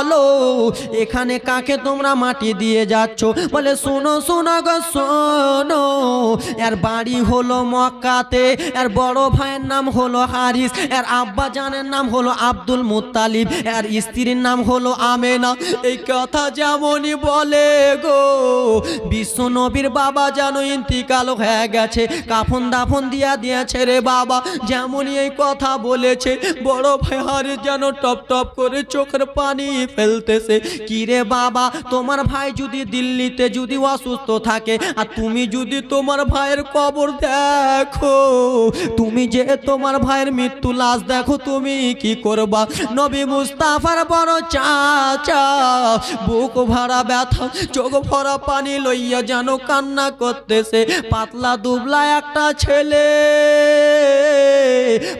বলো, এখানে কাকে তোমরা মাটি দিয়ে যাচ্ছ? বলে, শোনো শোনো গো, শোনো। এর বাড়ি হলো মক্কাতে, এর বড় ভাইয়ের নাম হলো হারিস, এর আব্বা জানের নাম হলো আব্দুল মুত্তালিব, এর স্ত্রীর নাম হলো আমেনা। এই কথা যেমনই বলে গো, বিশ্ব নবীর বাবা যেন ইন্তিকাল হয়ে গেছে, কাফন দাফন দিয়া দিয়েছে রে বাবা, যেমনই এই কথা বলেছে। বড় ভাই হারিস যেন টপ টপ করে চোখের পানি ফেলতেছে। কি রে বাবা, তোমার ভাই যদি দিল্লিতে যদি অসুস্থ থাকে, আর তুমি যদি তোমার ভাইয়ের কবর দেখো, তুমি যে তোমার ভাইয়ের মৃত্যু লাশ দেখো, তুমি কি করবা? নবী মুস্তাফার বড় চাচা, বুক ভরা ব্যথা, চোখ ভরা পানি লইয়া যেন কান্না করতেছে। পাতলা দুবলা একটা ছেলে,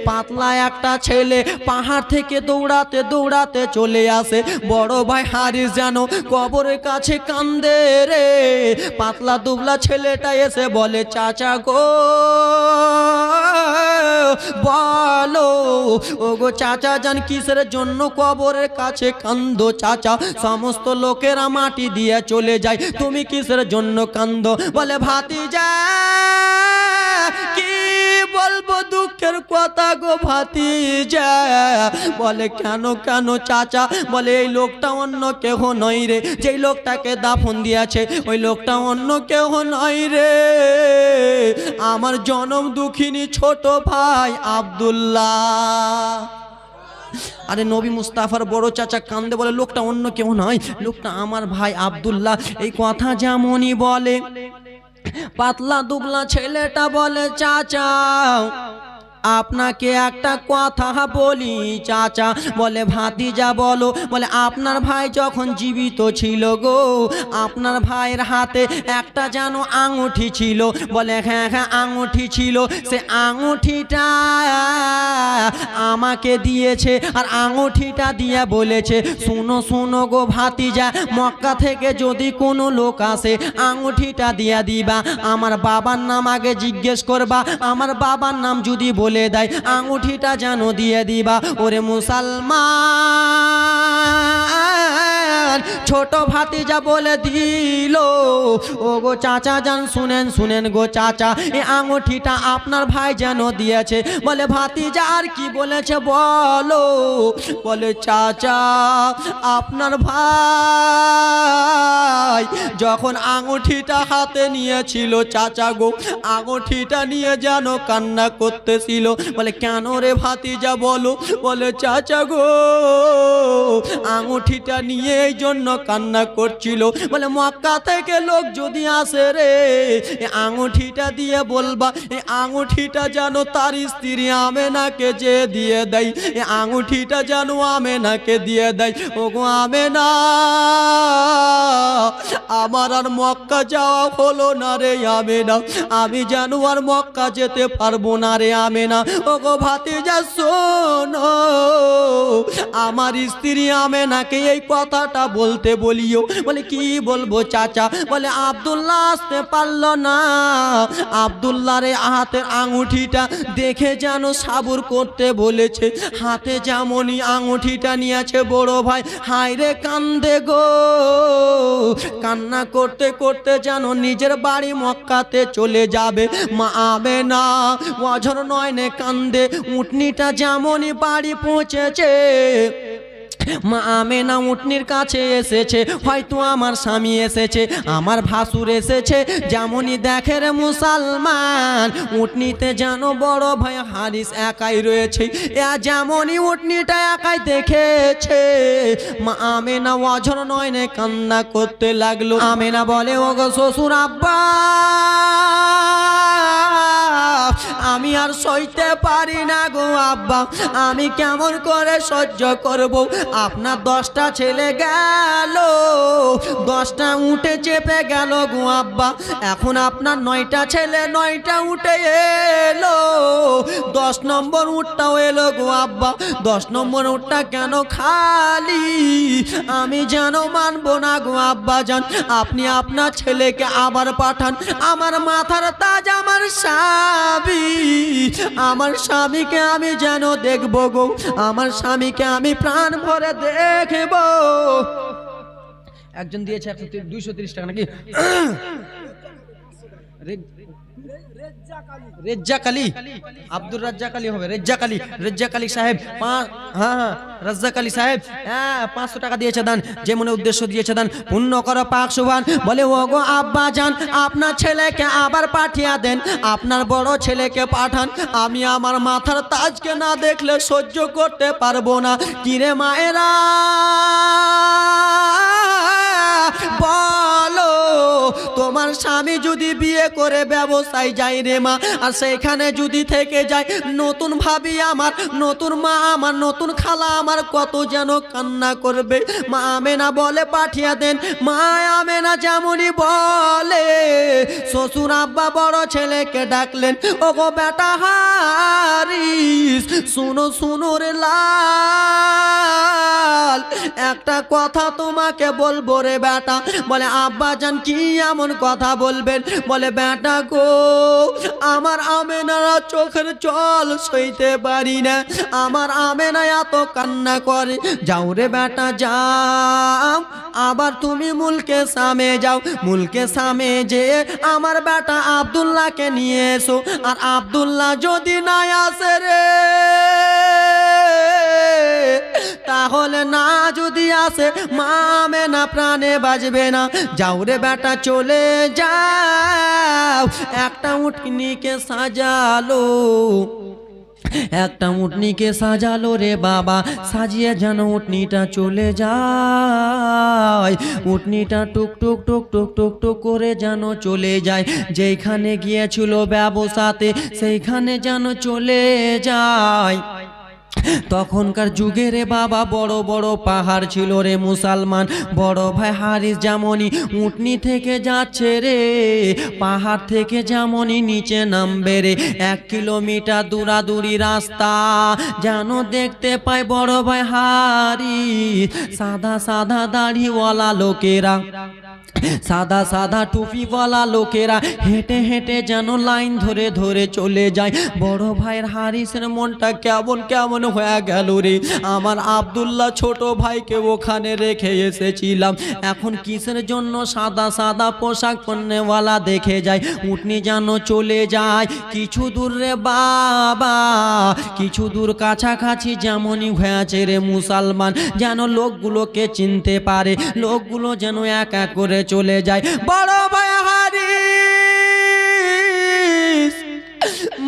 পাতলা একটা ছেলে পাহাড় থেকে দৌড়াতে দৌড়াতে চলে আসে। বড় ভাই হারিস যেন কবরের কাছে কান্দে রে। পাতলা দুবলা ছেলেটা এসে বলে, চাচা গো, বলো ও গো চাচা জান কিসের জন্য কবরের কাছে কান্দো? চাচা, সমস্ত লোকেরা মাটি দিয়ে চলে যায়, তুমি কিসের জন্য কান্দো? বলে ভাতি যা কি বলব দুঃখের কথা গো ভাতি বলে, কেন কেন চাচা? বলে, এই লোকটা অন্য কেহ নই রে। যেই লোকটাকে দাফন দিয়েছে, ওই লোকটা অন্য কেহ নই রে। আমার জনম দুঃখিনী ছোট ভাই আব্দুল্লাহ। আরে, নবী মুস্তাফার বড় চাচা কান্দে বলে, লোকটা অন্য কেউ নয়, লোকটা আমার ভাই আব্দুল্লাহ। এই কথা যেমনই বলে। পাতলা দুবলা ছেলেটা বলে চাচা আপনাকে একটা কথা বলি, চাচা। বলে, ভাতিজা, বলো। বলে, আপনার ভাই যখন জীবিত ছিল গো, আপনার ভাইয়ের হাতে একটা যেন আঙুঠি ছিল। বলে হ্যাঁ হ্যাঁ আঙুঠি ছিল। সে আঙুঠিটা আমাকে দিয়েছে আর আঙুঠিটা দিয়ে বলেছে, শুনো শুনো গো ভাতিজা, মক্কা থেকে যদি কোনো লোক আসে, আঙুঠিটা দিয়া দিবা। আমার বাবার নাম আগে জিজ্ঞেস করবা। আমার বাবার নাম যদি বলে দেয় আঙুঠিটা যেন দিয়ে দিবা। ওরে মুসলমান। ছোট ভাতিজা বলে দিল ও গো চাচা যান শুনেন শুনেন গো চাচা এই আঙুঠিটা আপনার ভাই যেন দিয়েছে। বলে, ভাতিজা, আর কি বলেছে বলো? বলে, চাচা, আপনার ভাই যখন আঙুঠিটা হাতে নিয়েছিল, চাচা গো, আঙুঠিটা নিয়ে যেন কান্না করতেছিল। বলে, কেন রে ভাতিজা বলো? বলে, চাচা গো, আঙুঠিটা নিয়ে এই জন্য কান্না করছিল। বলে, মক্কা থেকে লোক যদি আসে রে আঙুঠিটা দিয়ে বলবা এই আঙুঠিটা যেন তার স্ত্রী আমেনাকে যে দিয়ে দেয় এই আঙুঠিটা যেন আমেনাকে দিয়ে দেয়। ও গো আমেনা, আমার আর মক্কা যাওয়া হলো না রে আমেনা, আমি যেন আর মক্কা যেতে পারব না রে আমেনা। ও গো ভাতে যা শোনো, আমার স্ত্রী আমেনাকে এই কথাটা বলতে বলিও। বলে, কি বলব চাচা? বলে, আব্দুল্লাহ আসতে পারল না। আব্দুল্লাহ রে হাতের আঙুঠিটা দেখে যেন সাবুর করতে বলেছে। হাতে যেমনই আঙুঠিটা নিয়েছে, বড় ভাই, হায় রে কান্দে গো। কান্না করতে করতে যেন নিজের বাড়ি মক্কাতে চলে যাবে। মা আবে না, অঝর নয়নে কান্দে উটনিটা যেমনই বাড়ি পৌঁছেছে। মা আমেনা উটনির কাছে এসেছে, হয়তো আমার স্বামী এসেছে, আমার ভাসুর এসেছে, যেমনই দেখে রে মুসলমান, উটনিতে যেন বড় ভাই হারিস একাই রয়েছে, এ যেমনই উটনিটা একাই দেখেছে। মা আমেনা অঝর নয়নে কান্না করতে লাগল, আমেনা বলে ও গো শ্বশুর আব্বা! আমি আর সইতে পারি না গো আব্বা। আমি কেমন করে সহ্য করব? আপনার দশটা ছেলে গেল। দশটা উঠে চেপে গেল গো আব্বা। এখন আপনার নয়টা ছেলে, নয়টা উঠে এলো। দশ নম্বর উঠটাও এলো গো আব্বা। দশ নম্বর উঠটা কেন খালি? আমি যেন মানব না গো আব্বা যান আপনি আপনার ছেলেকে আবার পাঠান। আমার মাথার তাজ, আমার স্বামী। আমার স্বামীকে আমি যেন দেখব গো। আমার স্বামীকে আমি প্রাণ ভরে দেখব। একজন দিয়েছে একশো দুইশো তিরিশ টাকা নাকি? রেজ্জাক আব্দুর রাজ্জাক হবে রেজ্জাক সাহেব হ্যাঁ হ্যাঁ আলী সাহেব হ্যাঁ পাঁচশো টাকা যে মনে উদ্দেশ্য করো বলে আপনার ছেলেকে আবার পাঠিয়ে দেন, আপনার বড় ছেলেকে পাঠান, আমি আমার মাথার তাজকে না দেখলে সহ্য করতে পারব না। কিরে মায়েরা! বলো তোমার স্বামী যদি বিয়ে করে ব্যবসায় যায় রে মা, আর সেখানে যদি থেকে যায়, নতুন ভাবি আমার, নতুন মা আমার, নতুন খালা আমার কত যেন কান্না করবে। মা আমেনা বলে পাঠিয়ে দেন, মা আমেনা যেমনই বলে, শ্বশুর আব্বা বড় ছেলেকে ডাকলেন ও গো বেটা হারিস, শুনো শুনো রে একটা কথা তোমাকে বলব রে বেটা। বলে আব্বা জান কি এমন কথা বলবেন। বলে, বেটা গো, আমার আমেনারা চোখের জল সইতে পারি না। আমার আমেনা এত কান্না করে। যাও রে বেটা, যাও। আবার তুমি মুলকে সামে যাও। মুলকে সামে যে আমার বেটা আব্দুল্লাহকে নিয়ে এসো। আর আব্দুল্লাহ যদি না আসে রে তাহলে না যদি আসে মামে না প্রাণে বাজবে না। যাও রে বেটা, চলে যাও। একটা উটনিকে সাজালো। একটা উটনিকে সাজালো রে বাবা। সাজিয়ে যেন উটনিটা চলে যায়। উটনিটা টুক টুক টুক টুক টুক টুক করে যেন চলে যায়। যেখানে গিয়েছিল ব্যবসাতে, সেইখানে যেন চলে যায়। তখনকার যুগে রে বাবা বড় বড় পাহাড় ছিল রে মুসলমান। বড় ভাই হারিস যেমনই উটনি থেকে যাচ্ছে রে, পাহাড় থেকে যেমনই নিচে নামবে রে। এক কিলোমিটার দূরাদূরি রাস্তা যেন দেখতে পায় বড় ভাই হারিস। সাদা সাদা দাড়িওয়ালা লোকেরা। সাদা সাদা টুপিওয়ালা লোকেরা হেঁটে হেঁটে যেন লাইন ধরে ধরে চলে যায়। বড় ভাইয়ের হারিসের মনটা কেমন কেমন হয়ে গেল রে। আমার আব্দুল্লাহ ছোট ভাইকে ওখানে রেখে এসেছিলাম। এখন কিসের জন্য সাদা সাদা পোশাক পরনেওয়ালা দেখে যায়। উঠনি যেন চলে যায়। কিছু দূর রে বাবা, কিছু দূর কাছাকাছি যেমনই হয়েছে রে মুসলমান। যেন লোকগুলোকে চিনতে পারে। লোকগুলো যেন এক এক করে চলে যায় বড় ভাই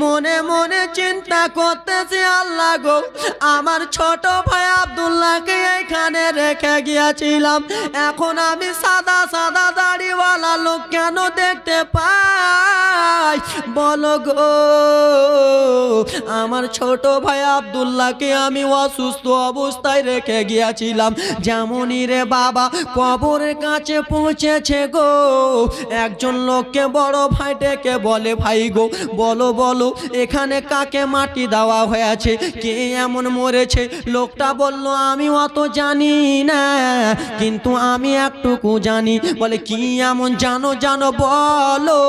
মনে মনে চিন্তা করতেছি, আল্লাহ গো, আমার ছোট ভাই আব্দুল্লাহকে এখানে রেখে গিয়েছিলাম। এখন আমি সাদা সাদা দাড়িওয়ালা লোক কেন দেখতে পাই? বলো গো, আমার ছোট ভাই আব্দুল্লাহকে আমি অসুস্থ অবস্থায় রেখে গিয়েছিলাম। যেমনই রে বাবা, কবরের কাছে পৌঁছেছে গো। একজন লোককে বড় ভাই ডেকে বলে, ভাই গো, বলো বলো এখানে কাকে মাটি দেওয়া হয়েছে? কে এমন মরেছে? লোকটা বলল, আমি অত জানি না, কিন্তু আমি একটুকু জানি। বলে, কি এমন জানো জানো, বলো।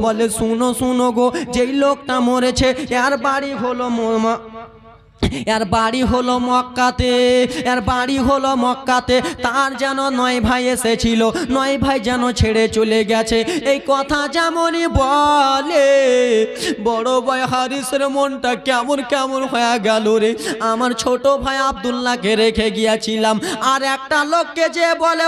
বলে, শুনো শুনো গো, যেই লোকটা মরেছে, এর বাড়ি হলো এর বাড়ি হলো মক্কাতে, এর বাড়ি হলো মক্কাতে। তার যেন নয় ভাই এসেছিল, নয় ভাই যেন ছেড়ে চলে গেছে। এই কথা যেমনই বলে, বড় ভাই হারিসের মনটা কেমন কেমন হয়ে গেল রে। আমার ছোট ভাই আব্দুল্লাহকে রেখে গিয়েছিলাম, আর একটা লোককে যে বলে